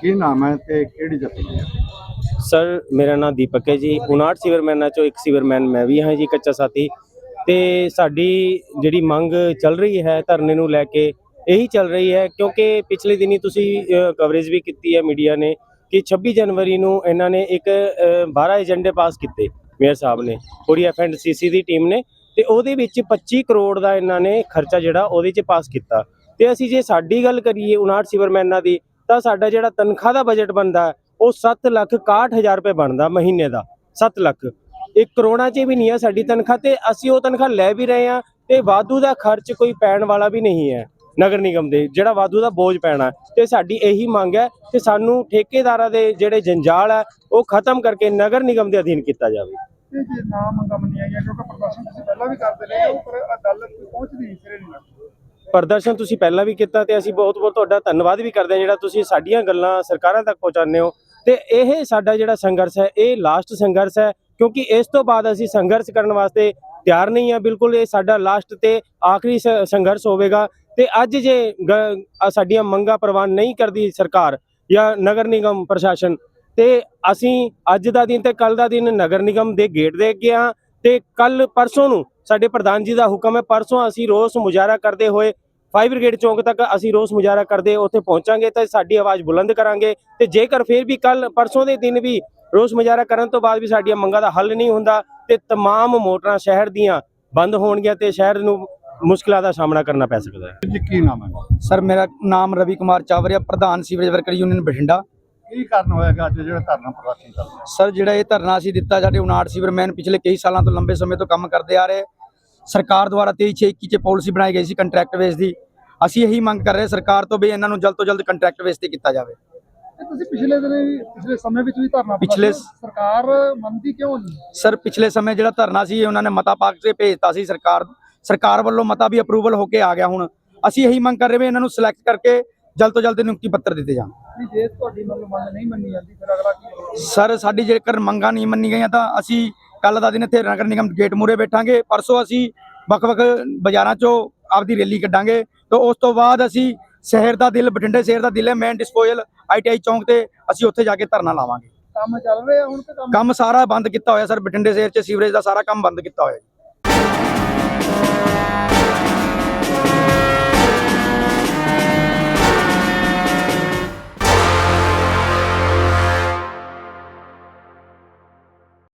ਕੀ ਨਾਮ ਹੈ ਤੇ ਕਿਹੜੀ ਜਥੇਬੰਦੀ ਹੈ? ਸਰ ਮੇਰਾ ਨਾਮ ਦੀਪਕ ਹੈ ਜੀ। 59 ਸੀਵਰਮੈਨਾਂ ਚੋਂ ਇੱਕ ਸੀਵਰਮੈਨ ਮੈਂ ਵੀ ਹਾਂ ਜੀ ਕੱਚਾ ਸਾਥੀ। ਤੇ ਸਾਡੀ ਜਿਹੜੀ ਮੰਗ ਚੱਲ ਰਹੀ ਹੈ ਧਰਨੇ ਨੂੰ ਲੈ ਕੇ ਇਹੀ ਚੱਲ ਰਹੀ ਹੈ ਕਿਉਂਕਿ ਪਿਛਲੇ ਦਿਨੀ ਤੁਸੀਂ ਕਵਰੇਜ ਵੀ ਕੀਤੀ ਹੈ ਮੀਡੀਆ ਨੇ ਕਿ 26 ਜਨਵਰੀ ਨੂੰ ਇਹਨਾਂ ਨੇ ਇੱਕ ਅ, 12 ਏਜੰਡੇ ਪਾਸ ਕੀਤੇ ਮੇਅਰ ਸਾਹਿਬ ਨੇ ਪੂਰੀ ਐਫਐਨਸੀਸੀ ਦੀ ਟੀਮ ਨੇ। ਤੇ ਉਹਦੇ ਵਿੱਚ 25 ਕਰੋੜ ਦਾ ਇਹਨਾਂ ਨੇ ਖਰਚਾ ਜਿਹੜਾ ਉਹਦੇ 'ਚ ਪਾਸ ਕੀਤਾ। ਤੇ ਅਸੀਂ ਜੇ ਸਾਡੀ ਗੱਲ ਕਰੀਏ 59 ਸਿਵਰਮੈਨਾਂ ਦੀ ਤਾਂ ਸਾਡਾ ਜਿਹੜਾ ਤਨਖਾਹ ਦਾ ਬਜਟ ਬਣਦਾ ਉਹ 7 ਲੱਖ 61000 ਰੁਪਏ ਬਣਦਾ ਮਹੀਨੇ ਦਾ 7 ਲੱਖ। ਇੱਕ ਕਰੋੜਾਂ 'ਚ ਵੀ ਨਹੀਂ ਹੈ ਸਾਡੀ ਤਨਖਾਹ ਤੇ ਅਸੀਂ ਉਹ ਤਨਖਾਹ ਲੈ ਵੀ ਰਹੇ ਹਾਂ ਤੇ ਵਾਧੂ ਦਾ ਖਰਚ ਕੋਈ ਪੈਣ ਵਾਲਾ ਵੀ ਨਹੀਂ ਹੈ ਨਗਰ ਨਿਗਮ ਦੇ, ਜਿਹੜਾ ਵਾਧੂ ਦਾ ਬੋਝ ਪੈਣਾ ਤੇ ਸਾਡੀ ਇਹੀ ਮੰਗ ਹੈ ਕਿ ਸਾਨੂੰ ਠੇਕੇਦਾਰਾਂ ਦੇ ਜਿਹੜੇ ਜੰਜਾਲ ਹੈ, ਉਹ ਖਤਮ ਕਰਕੇ ਨਗਰ ਨਿਗਮ ਦੇ ਅਧੀਨ ਕੀਤਾ ਜਾਵੇ। ਇਹ ਨਾ ਮੰਗਾਂ ਮੰਨੀਆਂ ਗਈਆਂ ਕਿਉਂਕਿ ਪ੍ਰਦਰਸ਼ਨ ਤੁਸੀਂ ਪਹਿਲਾਂ ਵੀ ਕਰਦੇ ਰਹੇ ਹੋ, ਪਰ ਅਦਾਲਤ ਪਹੁੰਚਦੀ ਨਹੀਂ, ਸਿਰੇ ਨਹੀਂ ਪ੍ਰਦਰਸ਼ਨ ਤੁਸੀਂ ਪਹਿਲਾਂ ਵੀ ਕੀਤਾ ਤੇ ਅਸੀਂ ਬਹੁਤ ਬਹੁਤ ਤੁਹਾਡਾ ਧੰਨਵਾਦ ਵੀ ਕਰਦੇ ਹਾਂ ਜਿਹੜਾ ਤੁਸੀਂ ਸਾਡੀਆਂ ਗੱਲਾਂ ਸਰਕਾਰਾਂ ਤੱਕ ਪਹੁੰਚਾਉਂਦੇ ਹੋ। ਤੇ ਇਹ ਸਾਡਾ ਜਿਹੜਾ ਸੰਘਰਸ਼ ਹੈ, ਇਹ ਲਾਸਟ ਸੰਘਰਸ਼ ਹੈ ਕਿਉਂਕਿ ਇਸ ਤੋਂ ਬਾਅਦ ਅਸੀਂ ਸੰਘਰਸ਼ ਕਰਨ ਵਾਸਤੇ ਤਿਆਰ ਨਹੀਂ ਹਾਂ। ਬਿਲਕੁਲ ਇਹ ਸਾਡਾ ਲਾਸਟ ਤੇ ਆਖਰੀ ਸ- ਸੰਘਰਸ਼ ਹੋਵੇਗਾ ਤੇ ਅੱਜ ਜੇ ਗ- ਸਾਡੀਆਂ ਮੰਗਾਂ ਪ੍ਰਵਾਨ ਨਹੀਂ ਕਰਦੀ ਸਰਕਾਰ ਜਾਂ ਨਗਰ ਨਿਗਮ ਪ੍ਰਸ਼ਾਸਨ, ਤੇ ਅਸੀਂ ਅੱਜ ਦਾ ਦਿਨ ਤੇ ਕੱਲ ਦਾ ਦਿਨ ਨਗਰ ਨਿਗਮ ਦੇ ਗੇਟ ਦੇ ਅੱਗੇ ਹਾਂ ਤੇ ਕੱਲ ਪਰਸੋਂ ਨੂੰ ਸਾਡੇ ਪ੍ਰਧਾਨ ਜੀ ਦਾ ਹੁਕਮ ਹੈ, ਪਰਸੋਂ ਅਸੀਂ ਰੋਸ ਮੁਜ਼ਾਹਰਾ ਕਰਦੇ ਹੋਏ ਫਾਇਰ ਬ੍ਰਿਗੇਡ ਚੌਂਕ ਤੱਕ ਅਸੀਂ ਰੋਸ ਮੁਜ਼ਾਹਰਾ ਕਰਦੇ ਉੱਥੇ ਪਹੁੰਚਾਂਗੇ ਤਾਂ ਸਾਡੀ ਆਵਾਜ਼ ਬੁਲੰਦ ਕਰਾਂਗੇ ਤੇ ਜੇਕਰ ਫਿਰ ਵੀ ਕੱਲ ਪਰਸੋਂ ਦੇ ਦਿਨ ਵੀ ਰੋਸ ਮੁਜ਼ਾਹਰਾ ਕਰਨ ਤੋਂ ਬਾਅਦ ਵੀ ਸਾਡੀਆਂ ਮੰਗਾਂ ਦਾ ਹੱਲ ਨਹੀਂ ਹੁੰਦਾ ਤੇ तमाम ਮੋਟਰਾਂ ਸ਼ਹਿਰ ਦੀਆਂ ਬੰਦ ਹੋਣਗੀਆਂ ਤੇ ਸ਼ਹਿਰ ਨੂੰ ਮੁਸ਼ਕਲਾਂ ਦਾ ਸਾਹਮਣਾ ਕਰਨਾ ਪੈ ਸਕਦਾ ਹੈ ਜੀ ਕੀ ਨਾਮ ਹੈ ਸਰ ਮੇਰਾ ਨਾਮ ਰਵੀ ਕੁਮਾਰ ਚਾਵਰੀਆ ਪ੍ਰਧਾਨ ਸੀਵਰੇਜ ਵਰਕਰ ਯੂਨੀਅਨ ਬਠਿੰਡਾ ਕੀ ਕਾਰਨ ਹੋਏਗਾ ਅੱਜ ਜਿਹੜਾ ਧਰਨਾ ਪ੍ਰਦਰਸ਼ਨ ਚੱਲ ਰਿਹਾ ਸਰ ਜਿਹੜਾ ਇਹ ਧਰਨਾ ਅਸੀਂ ਦਿੱਤਾ ਸਾਡੇ 59 ਸੀਵਰਮੈਨ ਪਿਛਲੇ ਕਈ ਸਾਲਾਂ ਤੋਂ ਲੰਬੇ ਸਮੇਂ ਤੋਂ ਕੰਮ ਕਰਦੇ ਆ ਰਹੇ ਸਰਕਾਰ ਦੁਆਰਾ 23/6/21 ਚ ਪਾਲਿਸੀ ਬਣਾਈ ਗਈ ਸੀ ਕੰਟਰੈਕਟ ਬੇਸ ਦੀ। ਅਸੀਂ ਇਹੀ ਮੰਗ ਕਰ ਰਹੇ ਸਰਕਾਰ ਤੋਂ ਵੀ ਇਹਨਾਂ ਨੂੰ ਜਲਦ ਤੋਂ ਜਲਦ ਕੰਟਰੈਕਟ ਬੇਸ ਤੇ ਕੀਤਾ ਜਾਵੇ। ਤੁਸੀਂ ਪਿਛਲੇ ਦਿਨ ਪਿਛਲੇ ਸਮੇਂ ਵਿੱਚ ਵੀ ਧਰਨਾ ਪਿਛਲੇ-। ਸਰਕਾਰ ਮੰਨਦੀ ਕਿਉਂ ਨਹੀਂ? ਸਰ ਪਿਛਲੇ ਸਮੇਂ ਜਿਹੜਾ ਧਰਨਾ ਸੀ ਉਹਨਾਂ ਨੇ ਮਤਾ ਪਾ ਕੇ ਭੇਜਤਾ ਸੀ। ਸਰਕਾਰ ਸਰਕਾਰ ਵੱਲੋਂ ਮਤਾ ਵੀ ਅਪਰੂਵਲ ਹੋ ਕੇ ਆ ਗਿਆ ਹੁਣ। ਅਸੀਂ ਇਹੀ ਮੰਗ ਕਰ ਰਹੇ ਵੀ ਇਹਨਾਂ ਨੂੰ ਸਿਲੈਕਟ ਕਰਕੇ ਜਲਦ ਤੋਂ ਜਲਦ ਨਿਯੁਕਤੀ ਪੱਤਰ ਦਿੱਤੇ ਜਾਣ। ਜੇ ਤੁਹਾਡੀ ਮੰਗ ਨਹੀਂ ਮੰਨੀ ਜਾਂਦੀ ਫਿਰ ਅਗਲਾ ਸਰ ਸਾਡੀ ਜੇਕਰ ਮੰਗਾਂ ਨਹੀਂ ਮੰਨੀ ਗਈਆਂ ਤਾਂ ਅਸੀਂ ਕੱਲ ਦਾ ਦਿਨ ਇੱਥੇ ਨਗਰ ਨਿਗਮ ਗੇਟ ਮੂਰੇ ਬੈਠਾਂਗੇ। ਪਰਸੋਂ ਅਸੀਂ ਵੱਖ-ਵੱਖ ਬਾਜ਼ਾਰਾਂ 'ਚੋਂ ਆਪਦੀ ਰੈਲੀ ਕੱਢਾਂਗੇ। ਤੇ ਉਸ ਤੋਂ ਬਾਅਦ ਅਸੀਂ ਸ਼ਹਿਰ ਦਾ ਦਿਲ ਬਠਿੰਡੇ ਸ਼ਹਿਰ ਦਾ ਦਿਲ ਹੈ ਮੇਨ ਡਿਸਪੋਜ਼ਲ ਆਈਟੀਆਈ ਚੌਂਕ ਤੇ ਅਸੀਂ ਉੱਥੇ ਜਾ ਕੇ ਧਰਨਾ ਲਾਵਾਂਗੇ। ਕੰਮ ਚੱਲ ਰਿਹਾ ਹੁਣ ਤੇ ਕੰਮ? ਕੰਮ ਸਾਰਾ ਬੰਦ ਕੀਤਾ ਹੋਇਆ ਸਰ ਬਠਿੰਡੇ ਸ਼ਹਿਰ 'ਚ ਸੀਵਰੇਜ ਦਾ ਸਾਰਾ ਕੰਮ ਬੰਦ ਕੀਤਾ ਹੋਇਆ